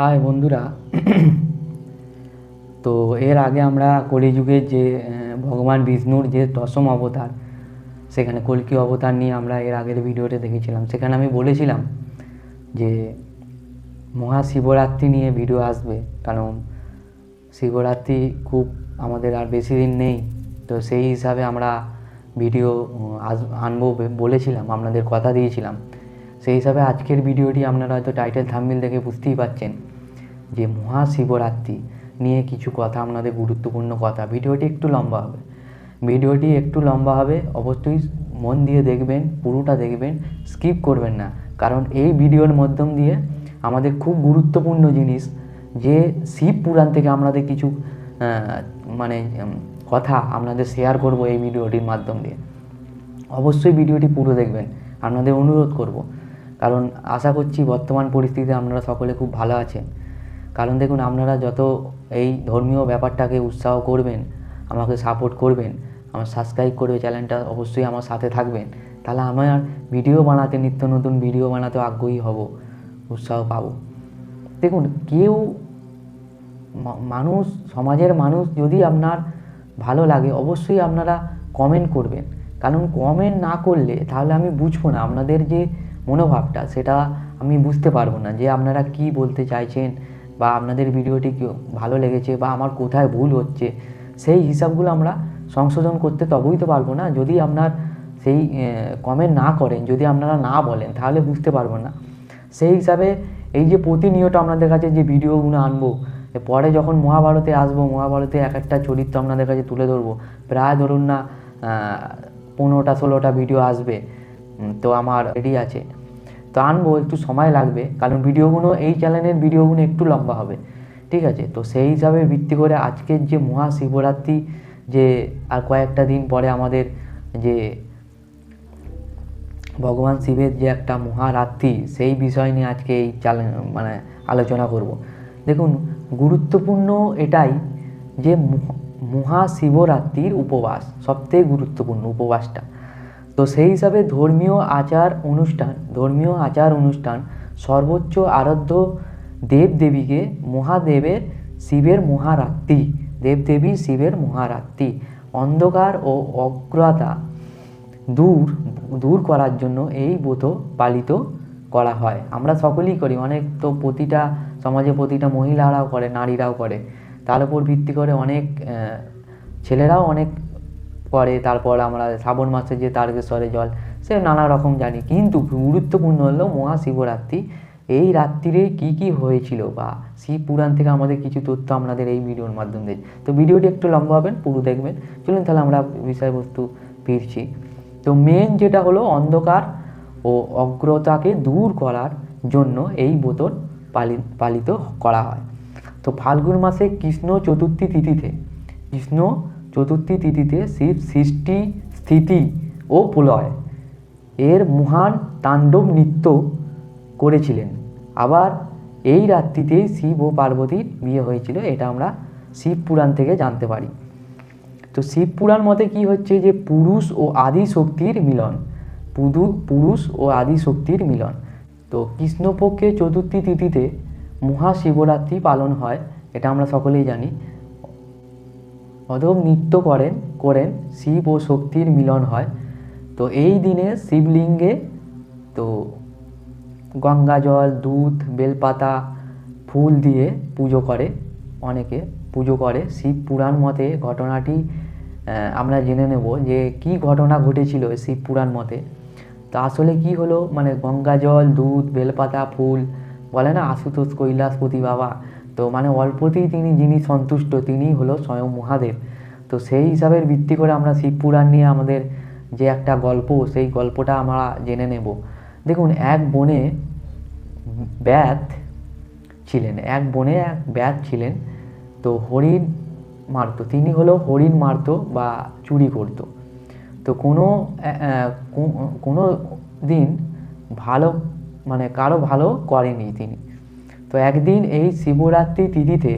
High বন্ধুরা। তো এর আগে আমরা কলিযুগের যে ভগবান বিষ্ণুর যে দশম অবতার, সেখানে কল্কি অবতার নিয়ে আমরা এর আগের ভিডিওতে দেখেছিলাম। সেখানে আমি বলেছিলাম যে, মহাশিবরাত্রি নিয়ে ভিডিও আসবে, কারণ শিবরাত্রি খুব আমাদের আর বেশি দিন নেই। তো সেই হিসাবে আমরা ভিডিও আস আনব বলেছিলাম, আপনাদের কথা দিয়েছিলাম। সেই হিসাবে আজকের ভিডিওটি আপনারা হয়তো টাইটেল থাম্বনেল দেখে বুঝতেই পাচ্ছেন যে মহাশিবরাত্রি নিয়ে কিছু কথা, আপনাদের গুরুত্বপূর্ণ কথা। ভিডিওটি একটু লম্বা হবে। ভিডিওটি একটু লম্বা হবে, অবশ্যই মন দিয়ে দেখবেন, পুরোটা দেখবেন স্কিপ করবেন না। কারণ এই ভিডিওর মাধ্যম দিয়ে আমাদের খুব গুরুত্বপূর্ণ জিনিস যে শিব পুরাণ থেকে আমাদের কিছু মানে কথা আপনাদের শেয়ার করব এই ভিডিওটির মাধ্যম দিয়ে। অবশ্যই ভিডিওটি পুরো দেখবেন। আপনাদের অনুরোধ করব। কারণ আশা করছি বর্তমান পরিস্থিতিতে আপনারা সকলে খুব ভালো আছেন। কারণ দেখুন, আপনারা যত এই ধর্মীয় ব্যাপারটাকে উৎসাহ করবেন, আমাকে সাপোর্ট করবেন, আমার সাবস্ক্রাইব করবে চ্যানেলটা অবশ্যই আমার সাথে থাকবেন, তাহলে আমার ভিডিও বানাতে, নিত্য নতুন ভিডিও বানাতে আগ্রহী হব, উৎসাহ পাবো। দেখুন, কেউ মানুষ, সমাজের মানুষ যদি আপনার ভালো লাগে, অবশ্যই আপনারা কমেন্ট করবেন। কারণ কমেন্ট না করলে তাহলে আমি বুঝব না। আপনাদের যে মনোভাবটা, সেটা আমি বুঝতে পারব না যে আপনারা কি বলতে চাইছেন বা আপনাদের ভিডিওটি ভালো লেগেছে বা আমার কোথায় ভুল হচ্ছে, সেই হিসাবগুলো আমরা সংশোধন করতে তবেই তো পারব না। যদি আপনার সেই কমেন্ট না করেন, যদি আপনারা না বলেন, তাহলে বুঝতে পারব না। সেই হিসাবে এই যে প্রতিনিয়ত আপনাদের কাছে যে ভিডিওগুলো আনব পরে যখন মহাভারতে আসব, মহাভারতে এক একটা চরিত্র আপনাদের কাছে তুলে ধরবো, প্রায় ধরুন না পনেরোটা, ষোলোটা ভিডিও আসবে তো আমার রেডি আছে। তো আনব একটু সময় লাগবে। কারণ ভিডিওগুলো, এই চ্যানেলের ভিডিওগুলো একটু লম্বা হবে। ঠিক আছে? তো সেই হিসাবে ভিত্তি করে আজকের যে মহাশিবরাত্রি, যে আর কয়েকটা দিন পরে আমাদের যে ভগবান শিবের যে একটা মহারাত্রি, সেই বিষয় নিয়ে আজকে এই চাল মানে আলোচনা করব। দেখুন, গুরুত্বপূর্ণ এটাই যে মহা- মহাশিবরাত্রির উপবাস, সবথেকে গুরুত্বপূর্ণ উপবাসটা। তো সেই হিসাবে ধর্মীয় আচার অনুষ্ঠান, ধর্মীয় আচার অনুষ্ঠান সর্বোচ্চ আরাধ্য দেবদেবীকে মহাদেবের শিবের মহারাত্রি, দেবদেবী শিবের মহারাত্রি, অন্ধকার ও অগ্রতা দূর দূর করার জন্য এই ব্রত পালিত করা হয়। আমরা সকলেই করি, অনেক তো প্রতিটা সমাজে প্রতিটা মহিলারাও করে, নারীরাও করে। তার উপর ভিত্তি করে অনেক ছেলেরাও অনেক করে তারপর আমরা শ্রাবণ মাসে যে তারকেশ্বরে জল, সে নানা রকম জানি। কিন্তু গুরুত্বপূর্ণ হলো মহাশিবরাত্রি। এই রাত্রিরে কি কি হয়েছিল? বা শিব পুরাণ থেকে আমাদের কিছু তথ্য আপনাদের এই ভিডিওর মাধ্যম দিয়ে। তো ভিডিওটি একটু লম্বা হবেন, পুরো দেখবেন। চলুন তাহলে আমরা বিষয়বস্তু ফিরছি। তো মেন যেটা হলো অন্ধকার ও অগ্রতাকে দূর করার জন্য এই বোতল পালি, পালিত করা হয়। তো ফাল্গুন মাসে কৃষ্ণ চতুর্থী তিথিতে, কৃষ্ণ চতুর্থী তিথিতে শিব সৃষ্টি, স্থিতি ও প্রলয় এর মহান তাণ্ডব নৃত্য করেছিলেন। আবার এই রাত্রিতেই শিব ও পার্বতীর বিয়ে হয়েছিল, এটা আমরা শিব পুরাণ থেকে জানতে পারি। তো শিব পুরাণ মতে কি হচ্ছে যে, পুরুষ ও আদি শক্তির মিলন পুদু পুরুষ ও আদি শক্তির মিলন। তো কৃষ্ণপক্ষে চতুর্থী তিথিতে মহাশিবরাত্রি পালন হয়, এটা আমরা সকলেই জানি। অধম নৃত্য করেন করেন, শিব ও শক্তির মিলন হয়। তো এই দিনে শিবলিঙ্গে তো গঙ্গা জল, দুধ, বেলপাতা, ফুল দিয়ে পুজো করে অনেকে। পুজো করে। শিব পুরাণ মতে ঘটনাটি আমরা জেনে নেব যে কি ঘটনা ঘটেছিল শিব পুরাণ মতে। তো আসলে কি হলো? মানে গঙ্গা জল, দুধ, বেলপাতা, ফুল, বলে না আশুতোষ কৈলাসপতি বাবা তো মানে অল্পতেই তিনি, যিনি সন্তুষ্ট, তিনিই হলো স্বয়ং মহাদেব। তো সেই হিসাবের ভিত্তি করে আমরা শিব পুরাণ নিয়ে আমাদের যে একটা গল্প, সেই গল্পটা আমরা জেনে নেব। দেখুন, এক বনে ব্যাত ছিলেন, এক বনে এক ব্যাত ছিলেন। তো হরিণ মারতো, তিনি হলো হরিণ মারতো বা চুরি করতো। তো কোনো কোনো দিন ভালো মানে কারও ভালো করেনি তিনি। তো একদিন এই শিবরাত্রি তিথিতে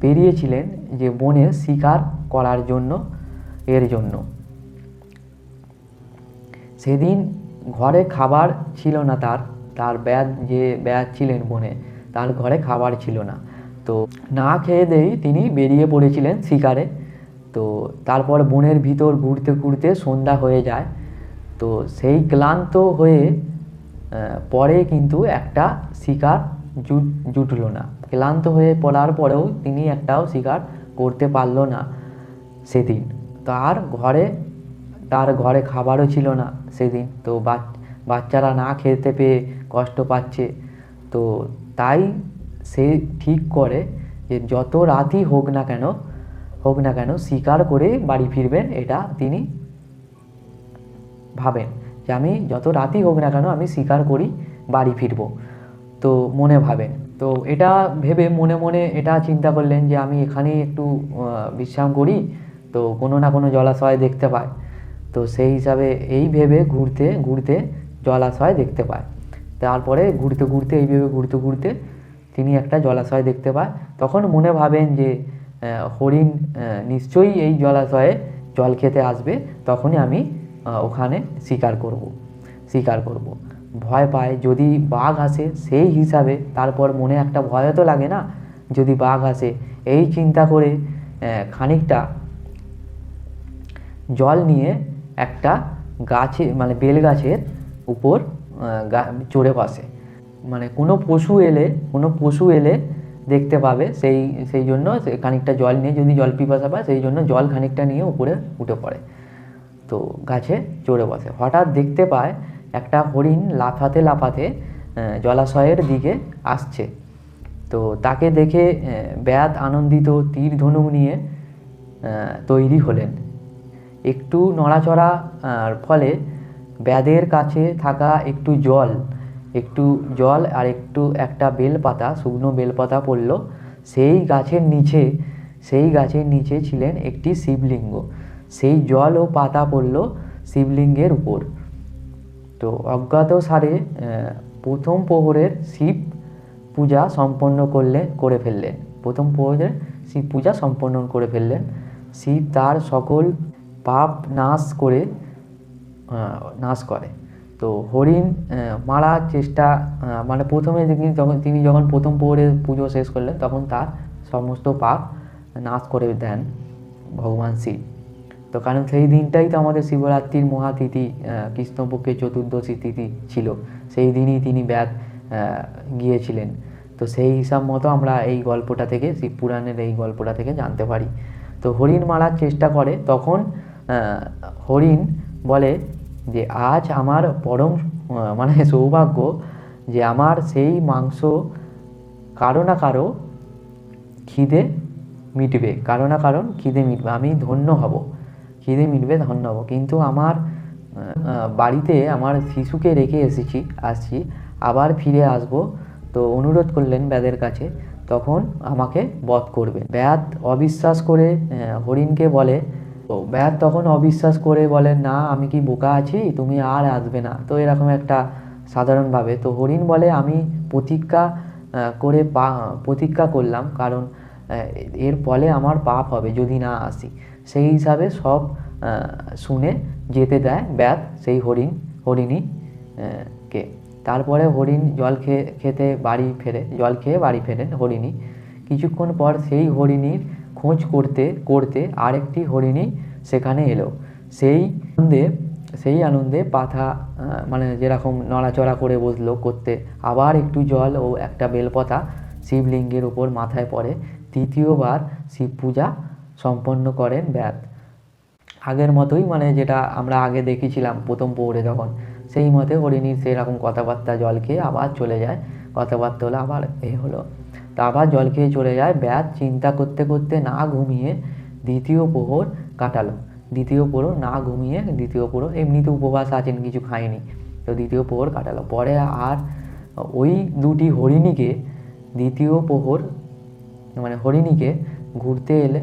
বেরিয়েছিলেন যে বনে শিকার করার জন্য, এর জন্য। সেদিন ঘরে খাবার ছিল না তার তার ব্যাদ যে ব্যাদ ছিলেন বনে, তার ঘরে খাবার ছিল না। তো না খেয়ে দেই তিনি বেরিয়ে পড়েছিলেন শিকারে। তো তারপর বনের ভিতর ঘুরতে ঘুরতে সন্ধ্যা হয়ে যায়। তো সেই ক্লান্ত হয়ে পরে কিন্তু একটা শিকার জুটলো না। ক্লান্ত হয়ে পড়ার পরেও তিনি একটাও শিকার করতে পারল না সেদিন। তার ঘরে তার ঘরে খাবারও ছিল না সেদিন। তো বাচ্চারা না খেতে পেয়ে কষ্ট পাচ্ছে। তো তাই সে ঠিক করে যে যত রাতই হোক না কেন, হোক না কেন শিকার করে বাড়ি ফিরবেন এটা তিনি ভাবেন যে আমি যত রাতই হোক না কেন আমি শিকার করি বাড়ি ফিরবো। তো মনে ভাবেন তো এটা ভেবে মনে মনে এটা চিন্তা করলেন যে আমি এখানেই একটু বিশ্রাম করি, তো কোনো না কোনো জলাশয় দেখতে পাই। তো সেই হিসাবে এই ভেবে ঘুরতে ঘুরতে জলাশয় দেখতে পায় তারপরে ঘুরতে ঘুরতে, এই ভেবে ঘুরতে ঘুরতে তিনি একটা জলাশয় দেখতে পায়। তখন মনে ভাবেন যে হরিণ নিশ্চয়ই এই জলাশয়ে জল খেতে আসবে। তখনই আমি ওখানে শিকার করব শিকার করব। ভয় পায়। যদি বাঘ আসে, সেই হিসাবে তারপর মনে একটা ভয় তো লাগে না যদি বাঘ আসে। এই চিন্তা করে খানিকটা জল নিয়ে একটা গাছে মানে বেল গাছের উপর চড়ে বসে। মানে কোনো পশু এলে, কোনো পশু এলে দেখতে পাবে সেই সেই জন্য খানিকটা জল নিয়ে, যদি জল পিপাসা পায়, সেই জন্য জল খানিকটা নিয়ে উপরে উঠে পড়ে। তো গাছে চড়ে বসে। হঠাৎ দেখতে পায় একটা হরিণ লাফাতে লাফাতে জলাশয়ের দিকে আসছে। তো তাকে দেখে ব্যাদ আনন্দিত তীর ধনুক নিয়ে তৈরি হলেন। একটু নড়াচড়া ফলে ব্যাদের কাছে থাকা একটু জল একটু জল আর একটু একটা বেলপাতা, শুকনো বেলপাতা পড়ল। সেই গাছের নিচে, সেই গাছের নিচে ছিলেন একটি শিবলিঙ্গ। সেই জল ও পাতা পড়ল শিবলিঙ্গের উপর। তো অজ্ঞাত সারে প্রথম প্রহরের শিব পূজা সম্পন্ন করলে, করে ফেললেন। প্রথম প্রহরের শিব পূজা সম্পন্ন করে ফেললেন। শিব তার সকল পাপ নাশ করে নাশ করে। তো হরিণ মারার চেষ্টা মানে প্রথমে যখন, তিনি যখন প্রথম প্রহরে পুজো শেষ করলেন, তখন তার সমস্ত পাপ নাশ করে দেন ভগবান শিব। তো কারণ সেই দিনটাই তো আমাদের শিবরাত্রির মহাতিথি কৃষ্ণপক্ষের চতুর্দশী তিথি ছিল। সেই দিনই তিনি আহ, গিয়েছিলেন। তো সেই হিসাব মতো আমরা এই গল্পটা থেকে শিব পুরাণের এই গল্পটা থেকে জানতে পারি। তো হরিণ মারার চেষ্টা করে তখন হরিণ বলে যে আজ আমার পরম মানে সৌভাগ্য যে আমার সেই মাংস কারও না কারও খিদে মিটবে কারও না কারণ খিদে মিটবে আমি ধন্য হব। খিদে মিটবে, ধন্য হব। কিন্তু আমার বাড়িতে আমার শিশুকে রেখে এসেছি, আসছি, আবার ফিরে আসব। তো অনুরোধ করলেন ব্যাদের কাছে, তখন আমাকে বধ করবে ব্যাদ অবিশ্বাস করে হরিণকে বলে, তো ব্যাদ তখন অবিশ্বাস করে বলে, না, আমি কি বোকা আছি? তুমি আর আসবে না। তো এরকম একটা সাধারণভাবে, তো হরিণ বলে, আমি প্রতিজ্ঞা করে পা, প্রতিজ্ঞা করলাম, কারণ এর ফলে আমার পাপ হবে, যদি না আসি। সেই হিসাবে সব শুনে যেতে দেয়। ব্যাদ সেই হরিণ, হরিণী কে। তারপরে হরিণ জল খেয়ে খেতে বাড়ি ফেরে, জল খেয়ে বাড়ি ফেরেন হরিণী। কিছুক্ষণ পর সেই হরিণীর খোঁজ করতে করতে আরেকটি হরিণী সেখানে এলো। সেই আনন্দে সেই আনন্দে পাথা মানে যেরকম নড়াচড়া করে বসল করতে, আবার একটু জল ও একটা বেলপাতা শিবলিঙ্গের উপর মাথায় পড়ে। তৃতীয়বার শিব পূজা সম্পন্ন করেন ব্যাত আগের মতোই মানে যেটা আমরা আগে দেখেছিলাম প্রথম পৌরে যখন, সেই মতে হরিণীর সেরকম কথাবার্তা জল খেয়ে আবার চলে যায়। কথাবার্তা হলো আবার এ হলো। তা আবার জল খেয়ে চলে যায় ব্যাত চিন্তা করতে করতে না ঘুমিয়ে দ্বিতীয় প্রহর কাটালো। দ্বিতীয় প্রহর না ঘুমিয়ে, দ্বিতীয় প্রহর, এমনিতে উপবাস আছেন, কিছু খায়নি, তো দ্বিতীয় প্রহর কাটালো। পরে আর ওই দুটি হরিণীকে দ্বিতীয় প্রহর মানে হরিণীকে ঘুরতে এলে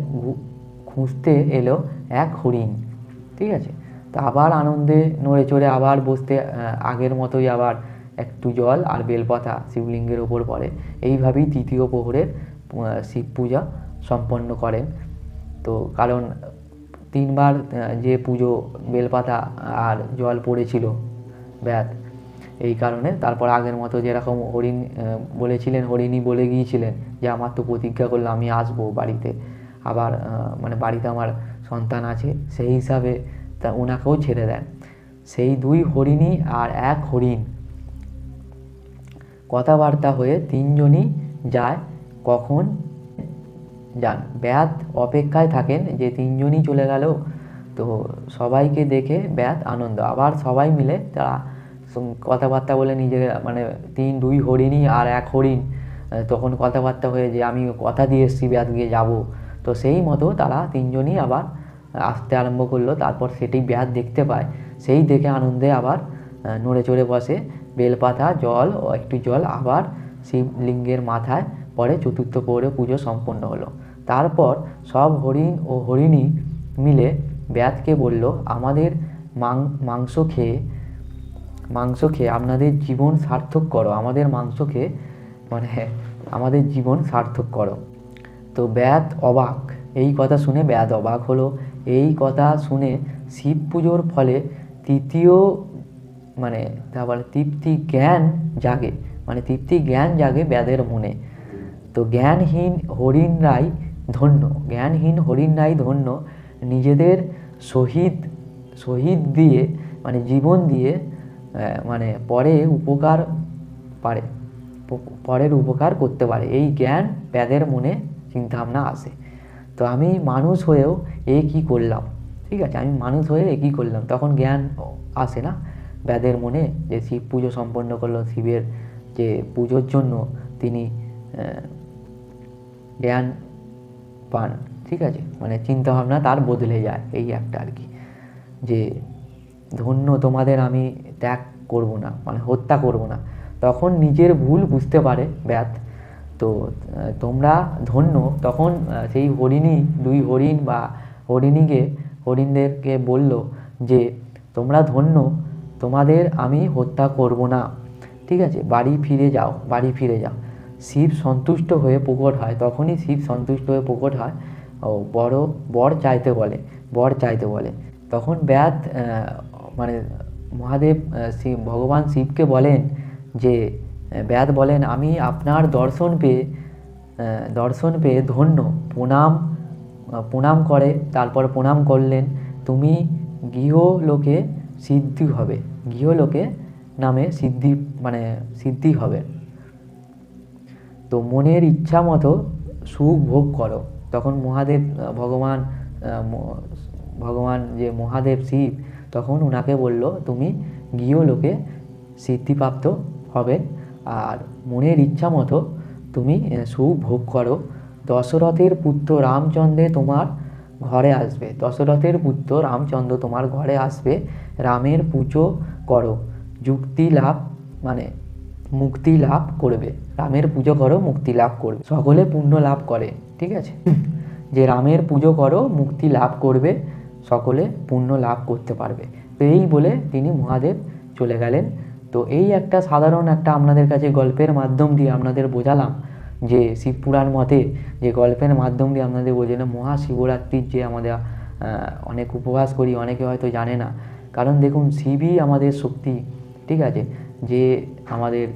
খুঁজতে এলো এক হরিণ, ঠিক আছে? তো আবার আনন্দে নড়ে চড়ে আবার বসতে আগের মতোই আবার একটু জল আর বেলপাতা শিবলিঙ্গের ওপর পড়ে। এইভাবেই তৃতীয় প্রহরের শিব পূজা সম্পন্ন করেন। তো কারণ তিনবার যে পুজো বেলপাতা আর জল পড়েছিল ব্যাত এই কারণে। তারপর আগের মতো যেরকম হরিণ বলেছিলেন হরিণী বলে গিয়েছিলেন যে আমার তো প্রতিজ্ঞা করল আমি আসব বাড়িতে। আবার মানে বাড়িতে আমার সন্তান আছে, সেই হিসাবে তা ওনাকেও ছেড়ে দেন। সেই দুই হরিণী আর এক হরিণ। কথাবার্তা হয়ে তিনজনই যায়, কখন যান। ব্যাত অপেক্ষায় থাকেন যে তিনজনই চলে গেল তো সবাইকে দেখে ব্যাত আনন্দ। আবার সবাই মিলে তারা কথাবার্তা বলে নিজে মানে তিন, দুই হরিণই আর এক হরিণ তখন কথাবার্তা হয়ে যে আমি কথা দিয়ে এসেছি গিয়ে যাব। তো সেই মতো তারা তিনজনই আবার আসতে আরম্ভ করল। তারপর সেটি ব্যাত দেখতে পায়। সেই দেখে আনন্দে আবার নড়ে চড়ে বসে। বেলপাতা, জল ও একটু জল আবার শিবলিঙ্গের মাথায় পরে চতুর্থ পৌরে পুজো সম্পন্ন হলো। তারপর সব হরিণ ও হরিণী মিলে ব্যাতকে বলল, আমাদের মাংস খেয়ে মাংস খেয়ে আপনাদের জীবন সার্থক করো। আমাদের মাংস খেয়ে মানে আমাদের জীবন সার্থক করো। তো ব্যাত অবাক, এই কথা শুনে ব্যাত অবাক হলো। এই কথা শুনে শিব পুজোর ফলে তৃতীয় মানে তারপরে তৃপ্তি জ্ঞান জাগে মানে তৃপ্তি জ্ঞান জাগে ব্যাদের মনে। তো জ্ঞানহীন হরিণ রায় ধন্য, জ্ঞানহীন হরিণরাই ধন্য নিজেদের শহীদ শহীদ দিয়ে মানে জীবন দিয়ে মানে পরে উপকার পারে। পরের উপকার করতে পারে। এই জ্ঞান ব্যাদের মনে চিন্তাভাবনা আসে। তো আমি মানুষ হয়েও এ কি করলাম? ঠিক আছে, আমি মানুষ হয়ে এ কী করলাম? তখন জ্ঞান আসে না। ব্যাদের মনে যে শিব পুজো সম্পন্ন করল, শিবের যে পুজোর জন্য তিনি জ্ঞান পান। ঠিক আছে? মানে চিন্তাভাবনা তার বদলে যায়, এই একটা আর কি। যে ধন্য তোমাদের আমি ত্যাগ করব না মানে হত্যা করব না। তখন নিজের ভুল বুঝতে পারে ব্যাত তো, তোমরা ধন্য, তখন সেই হরিণী, দুই হরিণ বা হরিণীকে, হরিণদেরকে বলল যে, তোমরা ধন্য, তোমাদের আমি হত্যা করব না। ঠিক আছে, বাড়ি ফিরে যাও, বাড়ি ফিরে যাও। শিব সন্তুষ্ট হয়ে প্রকট হয়, তখনই শিব সন্তুষ্ট হয়ে প্রকট হয়। ও, বড়, বর চাইতে বলে, বর চাইতে বলে। তখন ব্যাত মানে মহাদেব শিব, ভগবান শিবকে বলেন যে ব্যাত বলেন, আমি আপনার দর্শন পেয়ে দর্শন পেয়ে ধন্য। প্রণাম প্রণাম করে, তারপর প্রণাম করলেন। তুমি গৃহলোকে সিদ্ধি হবে। গৃহলোকে নামে সিদ্ধি মানে সিদ্ধি হবে। তো মনের ইচ্ছা মতো সুখ ভোগ করো। তখন মহাদেব ভগবান ভগবান যে মহাদেব শিব, তখন ওনাকে বলল, তুমি গৃহলোকে সিদ্ধিপ্রাপ্ত হবে। আর মনের ইচ্ছা মতো তুমি আহ, সুখ ভোগ করো। দশরথের পুত্র রামচন্দ্রে তোমার ঘরে আসবে। দশরথের পুত্র রামচন্দ্র তোমার ঘরে আসবে। রামের পুজো করো। যুক্তি লাভ মানে মুক্তি লাভ করবে। রামের পুজো করো মুক্তি লাভ করবে। সকলে পুণ্য লাভ করে ঠিক আছে? যে রামের পুজো করো মুক্তি লাভ করবে সকলে পুণ্য লাভ করতে পারবে। তো এই বলে তিনি মহাদেব চলে গেলেন। তো এই একটা সাধারণ একটা আপনাদের কাছে গল্পের মাধ্যম দিয়ে আপনাদের বোঝালাম যে শিবপুরাণ মতে যে গল্পের মাধ্যম দিয়ে আপনাদের বোঝালাম, মহাশিবরাত্রির যে আমাদের অনেক উপবাস করি, অনেকে হয়তো জানে না। কারণ দেখুন, শিবই আমাদের শক্তি, ঠিক আছে? যে আমাদের,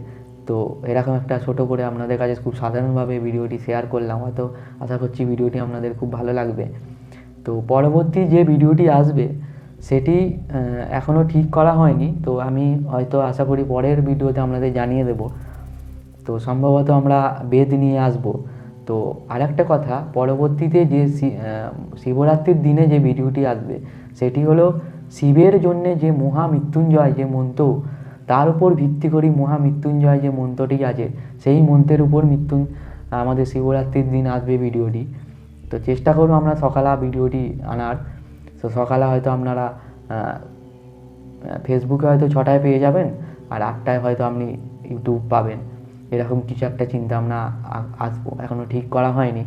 তো এরকম একটা ছোট করে আপনাদের কাছে খুব সাধারণভাবে ভিডিওটি শেয়ার করলাম, হয়তো আশা করছি ভিডিওটি আপনাদের খুব ভালো লাগবে। তো পরবর্তী যে ভিডিওটি আসবে সেটি এখনও ঠিক করা হয়নি। তো আমি হয়তো আশা করি পরের ভিডিওতে আপনাদের জানিয়ে দেব। তো সম্ভবত আমরা বেদ নিয়ে আসব। তো আরেকটা কথা, পরবর্তীতে যে শিবরাত্রির দিনে যে ভিডিওটি আসবে, সেটি হলো শিবের জন্যে যে মহা মৃত্যুঞ্জয় যে মন্ত্র, তার উপর ভিত্তি করে মহামৃত্যুঞ্জয় যে মন্ত্রটি আছে, সেই মন্ত্রের উপর মৃত্যু, আমাদের শিবরাত্রির দিন আসবে ভিডিওটি। তো চেষ্টা করব আমরা সকালে ভিডিওটি আনার। তো সকালে হয়তো আপনারা ফেসবুকে হয়তো ছটায় পেয়ে যাবেন আর আটটায় হয়তো আপনি ইউটিউব পাবেন। এরকম কিছু একটা চিন্তা ভাবনা আ- আসব। এখনও ঠিক করা হয়নি।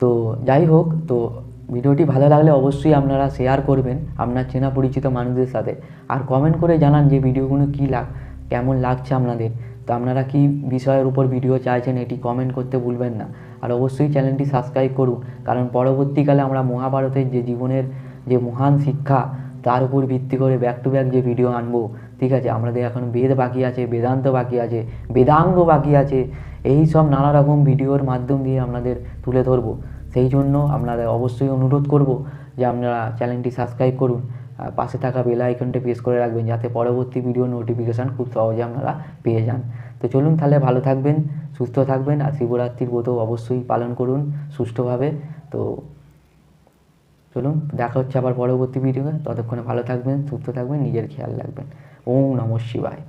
তো যাই হোক, তো ভিডিওটি ভালো লাগলে অবশ্যই আপনারা শেয়ার করবেন আপনার চেনা পরিচিত মানুষদের সাথে। আর কমেন্ট করে জানান যে ভিডিওগুলো কী লাগ, কেমন লাগছে আপনাদের। তো আপনারা কি বিষয়ের উপর ভিডিও চাইছেন এটি কমেন্ট করতে ভুলবেন না। আর অবশ্যই চ্যানেলটি সাবস্ক্রাইব করুন। কারণ পরবর্তীকালে আমরা মহাভারতের যে জীবনের যে মহান শিক্ষা, তার উপর ভিত্তি করে ব্যাক টু ব্যাক যে ভিডিও আনব। ঠিক আছে? আমাদের এখন বেদ বাকি আছে, বেদান্ত বাকি আছে, বেদাঙ্গ বাকি আছে। এই সব নানা রকম ভিডিওর মাধ্যম দিয়ে আপনাদের তুলে ধরবো। সেই জন্য আপনাদের অবশ্যই অনুরোধ করব যে আপনারা চ্যানেলটি সাবস্ক্রাইব করুন। পাশে থাকা বেল আইকনটি প্রেস করে রাখবেন যাতে পরবর্তী ভিডিও নোটিফিকেশান খুব সহজে আপনারা পেয়ে যান। তো চলুন তাহলে ভালো থাকবেন, সুস্থ থাকবেন। আর শিবরাত্রির ব্রত অবশ্যই পালন করুন সুষ্ঠুভাবে। তো চলুন, দেখা হচ্ছে আবার পরবর্তী ভিডিওতে ততক্ষণে ভালো থাকবেন, সুস্থ থাকবেন, নিজের খেয়াল রাখবেন। ওম নমঃ শিবায়।